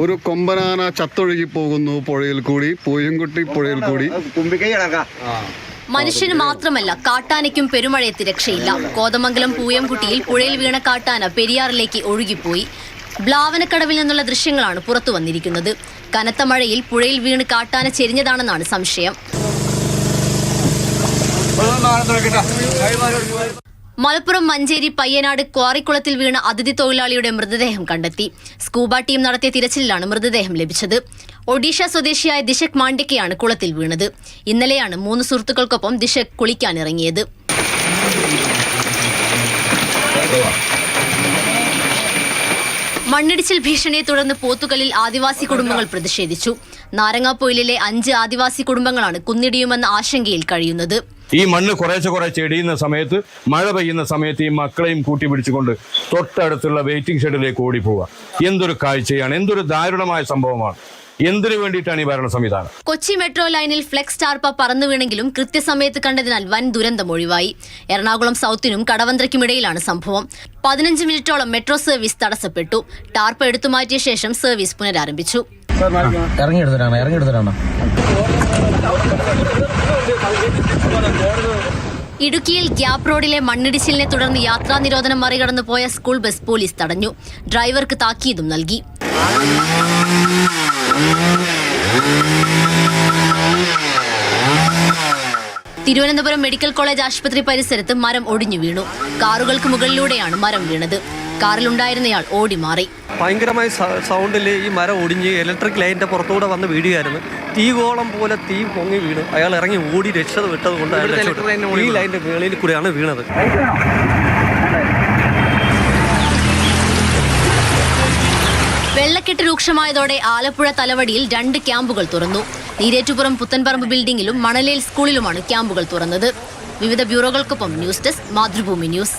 ഒരു കൊമ്പനാന ചത്തൊഴുകി പോകുന്നു പുഴയിൽ കൂടി പൂയംകുട്ടി പുഴയിൽ കൂടി. മനുഷ്യന് മാത്രമല്ല കാട്ടാനയ്ക്കും പെരുമഴയത്ത് രക്ഷയില്ല. കോതമംഗലം പൂയംകുട്ടിയിൽ പുഴയിൽ വീണ കാട്ടാന പെരിയാറിലേക്ക് ഒഴുകിപ്പോയി. ബ്ലാവനക്കടവിൽ നിന്നുള്ള ദൃശ്യങ്ങളാണ് പുറത്തു വന്നിരിക്കുന്നത്. കനത്ത മഴയിൽ പുഴയിൽ വീണ് കാട്ടാന ചെരിഞ്ഞതാണെന്നാണ് സംശയം. മലപ്പുറം മഞ്ചേരി പയ്യനാട് ക്വാറിക്കുളത്തിൽ വീണ അതിഥി തൊഴിലാളിയുടെ മൃതദേഹം കണ്ടെത്തി. സ്കൂബ ടീം നടത്തിയ തിരച്ചിലിലാണ് മൃതദേഹം ലഭിച്ചത്. ഒഡീഷ സ്വദേശിയായ ദിശക് മാണ്ഡ്യക്കെയാണ് കുളത്തിൽ വീണത്. ഇന്നലെയാണ് മൂന്ന് സുഹൃത്തുക്കൾക്കൊപ്പം ദിശക് കുളിക്കാനിറങ്ങിയത്. മണ്ണിടിച്ചിൽ ഭീഷണിയെ തുടർന്ന് പോത്തുകലിൽ ആദിവാസി കുടുംബങ്ങൾ പ്രതിഷേധിച്ചു. നാരങ്ങാപ്പൊയിലിലെ അഞ്ച് ആദിവാസി കുടുംബങ്ങളാണ് കുന്നിടിയുമെന്ന ആശങ്കയിൽ കഴിയുന്നത്. ഈ മണ്ണ് കുറേശ്ശെ കുറേശ്ശെ ഇടിയുന്ന സമയത്ത് മഴ പെയ്യുന്ന സമയത്ത് ഈ മക്കളെയും കൂട്ടി പിടിച്ചുകൊണ്ട് തൊട്ടടുത്തുള്ള വെയിറ്റിംഗ് ഷെഡിലേക്ക് ഓടി പോവുക എന്തൊരു കാഴ്ചയാണ് എന്തൊരു ദാരുണമായ സംഭവമാണ്. എന്തിനു വേണ്ടിയിട്ടാണ് ഈ ഭരണ സംവിധാനം? കൊച്ചി മെട്രോ ലൈനിൽ ഫ്ലെക്സ് ടാർപ്പ പറന്നു വീണെങ്കിലും കൃത്യസമയത്ത് കണ്ടതിനാൽ വൻ ദുരന്തം ഒഴിവായി. എറണാകുളം സൗത്തിനും കടവന്ത്രയ്ക്കുമിടയിലാണ് സംഭവം. പതിനഞ്ച് മിനിറ്റോളം മെട്രോ സർവീസ് തടസ്സപ്പെട്ടു. ടാർപ്പ എടുത്തുമാറ്റിയ ശേഷം സർവീസ് പുനരാരംഭിച്ചു. ഇറങ്ങിയെടുത്തിട്ടാണ് ഇറങ്ങിയെടുത്തിട്ടാണ് ഇടുക്കിയിൽ ഗ്യാപ് റോഡിലെ മണ്ണിടിച്ചിലിനെ തുടർന്ന് യാത്രാ നിരോധനം മറികടന്നു പോയ സ്കൂൾ ബസ് പോലീസ് തടഞ്ഞു. ഡ്രൈവർക്ക് താക്കീതും നൽകി. തിരുവനന്തപുരം മെഡിക്കൽ കോളേജ് ആശുപത്രി പരിസരത്ത് മരം ഒടിഞ്ഞു വീണു. കാറുകൾക്ക് മുകളിലൂടെയാണ് മരം വീണത്. കാറിലുണ്ടായിരുന്നയാൾ ഓടി മാറി ഭയങ്കരമായ സൗണ്ടിൽ ഈ മരം ഒടിഞ്ഞ് ഇലക്ട്രിക് ലൈനിന്റെ പുറത്തുകൂടെ വന്ന് വീഴുകയായിരുന്നു. തീകോളം പോലെ തീ പൊങ്ങി വീണു. അയാൾ ഇറങ്ങി ഓടി രക്ഷത വിട്ടത് കൊണ്ട് ഈ ലൈനിന്റെ മേളിൽ കൂടെയാണ് വീണത്. വെള്ളക്കെട്ട് രൂക്ഷമായതോടെ ആലപ്പുഴ തലവടിയിൽ രണ്ട് ക്യാമ്പുകൾ തുറന്നു. നീരേറ്റുപുറം പുത്തൻപറമ്പ് ബിൽഡിംഗിലും മണലേൽ സ്കൂളിലുമാണ് ക്യാമ്പുകൾ തുറന്നത്. വിവിധ ബ്യൂറോകൾക്കൊപ്പം ന്യൂസ് ഡെസ്ക് മാതൃഭൂമി ന്യൂസ്.